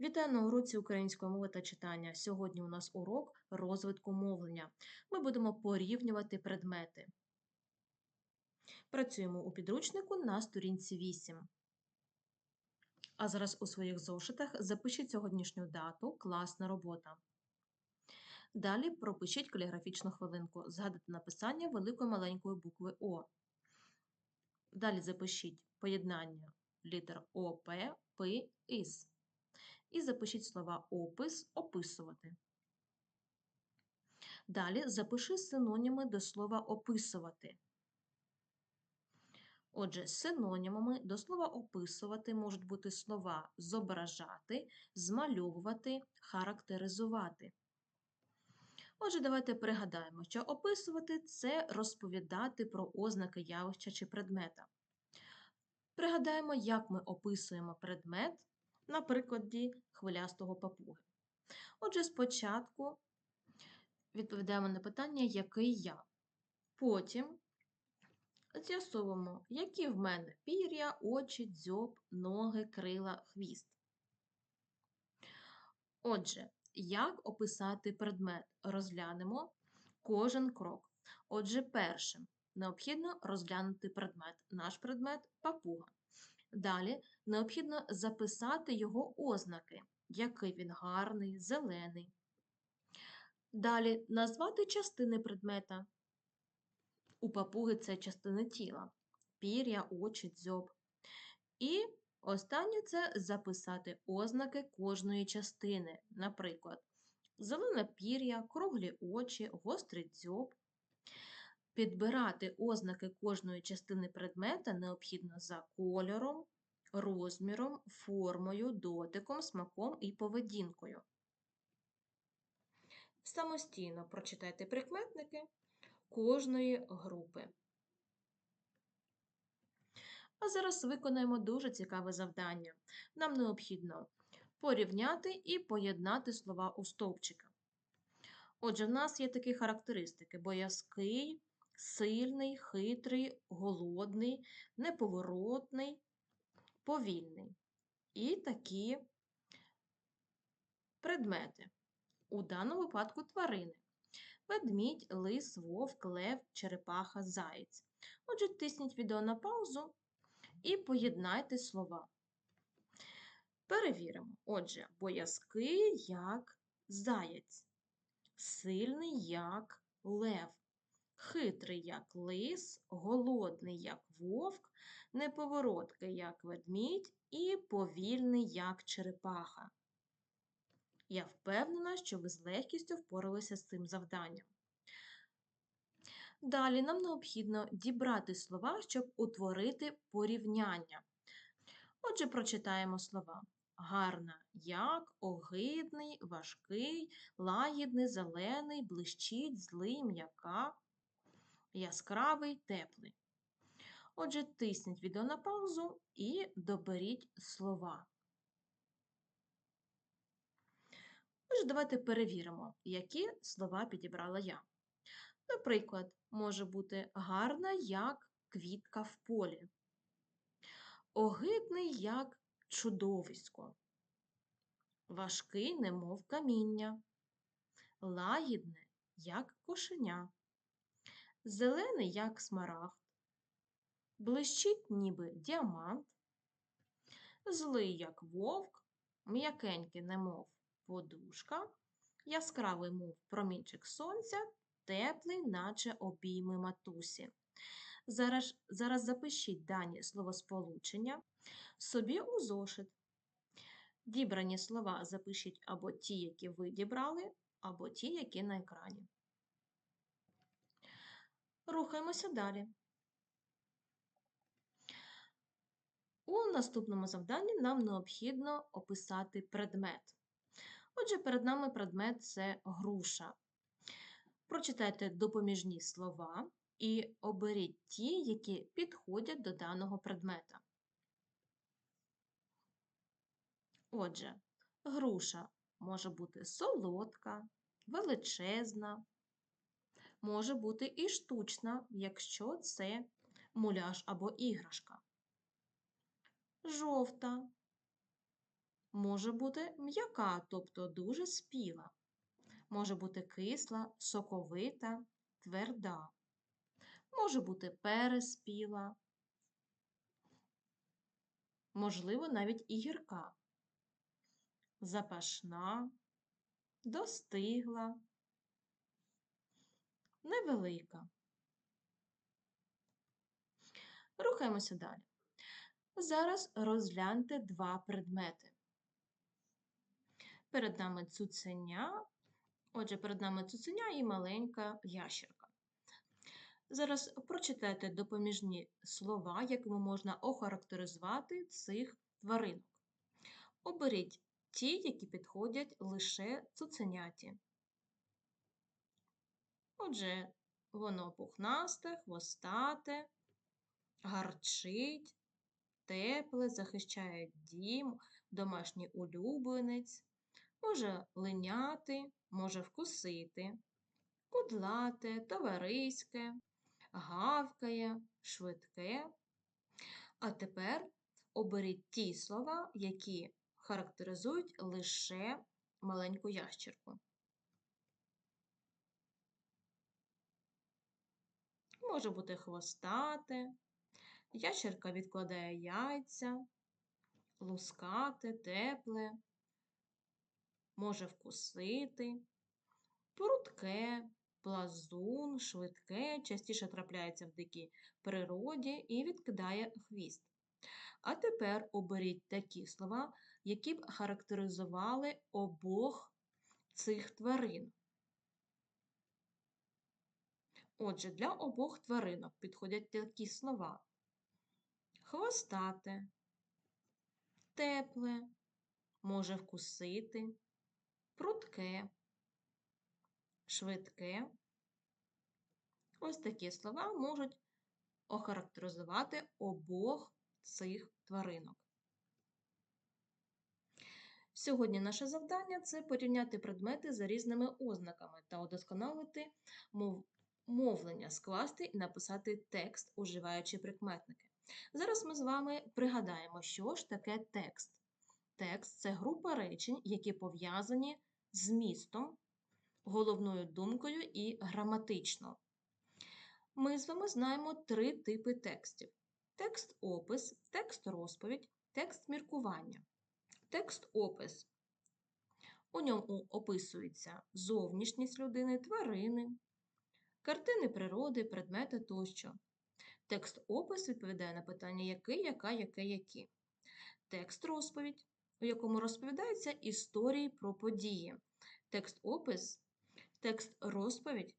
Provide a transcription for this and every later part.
Вітаю на уроці української мови та читання. Сьогодні у нас урок розвитку мовлення. Ми будемо порівнювати предмети. Працюємо у підручнику на сторінці 8. А зараз у своїх зошитах запишіть сьогоднішню дату класна робота. Далі пропишіть каліграфічну хвилинку. Згадайте написання великої маленької букви О. Далі запишіть поєднання літер ОП, П, ІС і запишіть слова опис, описувати. Далі запиши синоніми до слова описувати. Отже, синонімами до слова описувати можуть бути слова зображати, змальовувати, характеризувати. Отже, давайте пригадаємо, що описувати це розповідати про ознаки явища чи предмета. Пригадаємо, як ми описуємо предмет на прикладі хвилястого папуги. Отже, спочатку відповідаємо на питання, який я. Потім з'ясовуємо, які в мене пір'я, очі, дзьоб, ноги, крила, хвіст. Отже, як описати предмет? Розглянемо кожен крок. Отже, першим необхідно розглянути предмет. Наш предмет папуга. Далі необхідно записати його ознаки, який він гарний, зелений. Далі назвати частини предмета. У папуги це частини тіла, пір'я, очі, дзьоб. І останнє це записати ознаки кожної частини. Наприклад, зелене пір'я, круглі очі, гострий дзьоб. Підбирати ознаки кожної частини предмета необхідно за кольором, розміром, формою, дотиком, смаком і поведінкою. Самостійно прочитайте прикметники кожної групи. А зараз виконаємо дуже цікаве завдання. Нам необхідно порівняти і поєднати слова у стовпчика. Отже, в нас є такі характеристики: боязкий, сильний, хитрий, голодний, неповоротний, повільний. І такі предмети. У даному випадку тварини. Ведмідь, лис, вовк, лев, черепаха, заєць. Отже, тисніть відео на паузу і поєднайте слова. Перевіримо. Отже, боязкий як заєць, сильний як лев, хитрий як лис, голодний як вовк, неповороткий як ведмідь і повільний як черепаха. Я впевнена, що ви з легкістю впоралися з цим завданням. Далі нам необхідно дібрати слова, щоб утворити порівняння. Отже, прочитаємо слова. Гарна, як, огидний, важкий, лагідний, зелений, блищить, злий, м'яка, яскравий, теплий. Отже, тисніть відео на паузу і доберіть слова. Отже, давайте перевіримо, які слова підібрала я. Наприклад, може бути гарна, як квітка в полі, огидний, як чудовисько, важкий, немов каміння, лагідне, як кошеня, зелений, як смарагд, блищить, ніби діамант, злий, як вовк, м'якенький, немов подушка, яскравий, мов промінчик сонця, теплий, наче обійми матусі. Зараз зараз запишіть дані словосполучення собі у зошит. Дібрані слова запишіть або ті, які ви дібрали, або ті, які на екрані. Рухаємося далі. У наступному завданні нам необхідно описати предмет. Отже, перед нами предмет це груша. Прочитайте допоміжні слова і оберіть ті, які підходять до даного предмета. Отже, груша може бути солодка, величезна, може бути і штучна, якщо це муляж або іграшка. Жовта, може бути м'яка, тобто дуже спіла. Може бути кисла, соковита, тверда. Може бути переспіла. Можливо, навіть і гірка. Запашна, достигла, невелика. Рухаємося далі. Зараз розгляньте два предмети. Перед нами цуценя, отже, перед нами цуценя і маленька ящерка. Зараз прочитайте допоміжні слова, якими можна охарактеризувати цих тваринок. Оберіть ті, які підходять лише цуценяті. Отже, воно пухнасте, хвостате, гарчить, тепле, захищає дім, домашній улюбленець, може линяти, може вкусити, кудлате, товариське, гавкає, швидке. А тепер оберіть ті слова, які характеризують лише маленьку ящерку. Може бути хвостате, ящерка відкладає яйця, лускате, тепле, може вкусити, прудке, плазун, швидке, частіше трапляється в дикій природі і відкидає хвіст. А тепер оберіть такі слова, які б характеризували обох цих тварин. Отже, для обох тваринок підходять такі слова: хвостате, тепле, може вкусити, прудке, швидке. Ось такі слова можуть охарактеризувати обох цих тваринок. Сьогодні наше завдання це порівняти предмети за різними ознаками та удосконалити мов... мовлення, скласти і написати текст, уживаючи прикметники. Зараз ми з вами пригадаємо, що ж таке текст. Текст це група речень, які пов'язані з містом, головною думкою і граматично. Ми з вами знаємо три типи текстів: текст опис, текст розповідь, текст міркування. Текст опис. У ньому описується зовнішність людини, тварини, картини природи, предмети тощо. Текст опис відповідає на питання який, яка, яке, які. Текст розповідь, у якому розповідаються історії про події. Текст опис, текст розповідь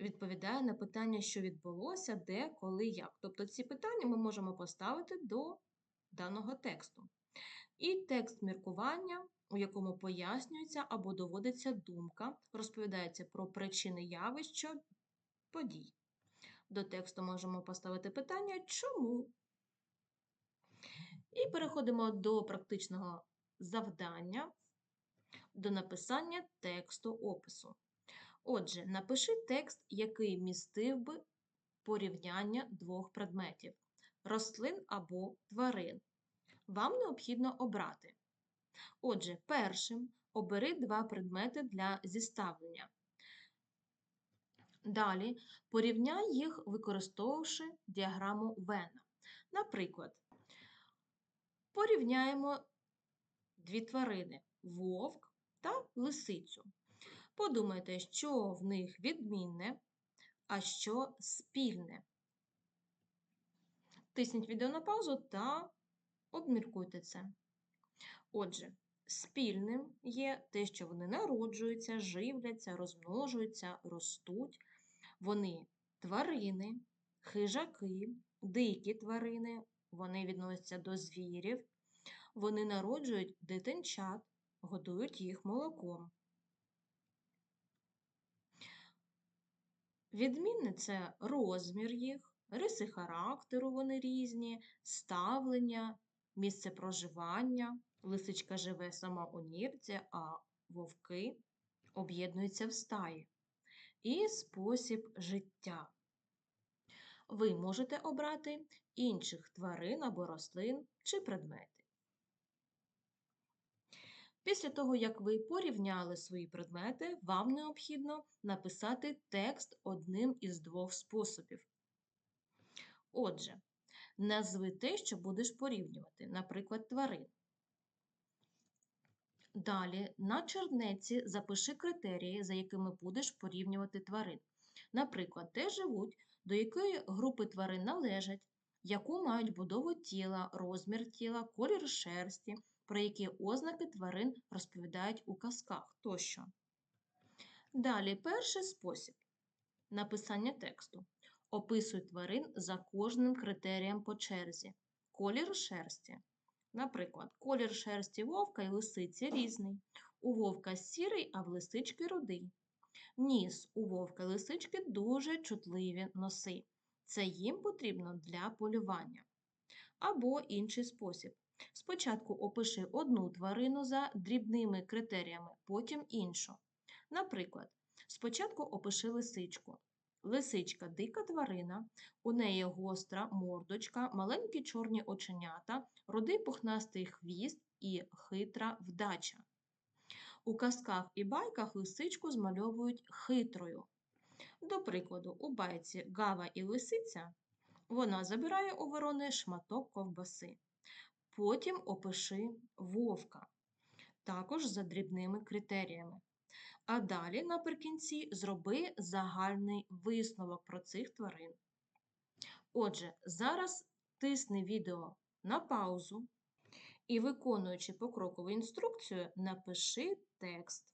відповідає на питання, що відбулося, де, коли, як. Тобто ці питання ми можемо поставити до даного тексту. І текст міркування, у якому пояснюється або доводиться думка, розповідається про причини явищ подій. До тексту можемо поставити питання чому? І переходимо до практичного завдання, до написання тексту опису. Отже, напиши текст, який містив би порівняння двох предметів рослин або тварин. Вам необхідно обрати. Отже, першим обери два предмети для зіставлення. Далі порівняй їх, використовувавши діаграму Вена. Наприклад, порівняємо дві тварини вовк та лисицю. Подумайте, що в них відмінне, а що спільне. Тисніть відео на паузу та обміркуйте це. Отже, спільним є те, що вони народжуються, живляться, розмножуються, ростуть. Вони тварини, хижаки, дикі тварини, вони відносяться до звірів, вони народжують дитинчат, годують їх молоком. Відмінне це розмір їх, риси характеру вони різні, ставлення, місце проживання. Лисичка живе сама у нірці, а вовки об'єднуються в стаї. І спосіб життя. Ви можете обрати інших тварин або рослин чи предмети. Після того, як ви порівняли свої предмети, вам необхідно написати текст одним із двох способів. Отже, назви те, що будеш порівнювати, наприклад, тварин. Далі на чернеці запиши критерії, за якими будеш порівнювати тварин. Наприклад, де живуть, до якої групи тварин належать, яку мають будову тіла, розмір тіла, колір шерсті, про які ознаки тварин розповідають у казках тощо. Далі перший спосіб написання тексту. Описуй тварин за кожним критерієм по черзі. Колір шерсті. Наприклад, колір шерсті вовка і лисиці різний. У вовка сірий, а в лисички рудий. Ніс у вовка і лисички дуже чутливі носи. Це їм потрібно для полювання. Або інший спосіб. Спочатку опиши одну тварину за дрібними критеріями, потім іншу. Наприклад, спочатку опиши лисичку. Лисичка дика тварина, у неї гостра мордочка, маленькі чорні оченята, рудий пухнастий хвіст і хитра вдача. У казках і байках лисичку змальовують хитрою. До прикладу, у байці Гава і лисиця вона забирає у ворони шматок ковбаси. Потім опиши вовка, також за дрібними критеріями. А далі наприкінці зроби загальний висновок про цих тварин. Отже, зараз тисни відео на паузу і, виконуючи покрокову інструкцію, напиши текст,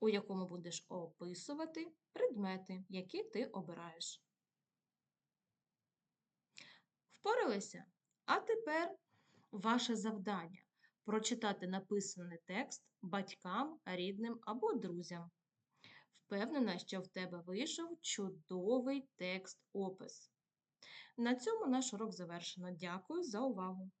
у якому будеш описувати предмети, які ти обираєш. Впоралися? А тепер ваше завдання прочитати написаний текст батькам, рідним або друзям. Впевнена, що в тебе вийшов чудовий текст-опис. На цьому наш урок завершено. Дякую за увагу!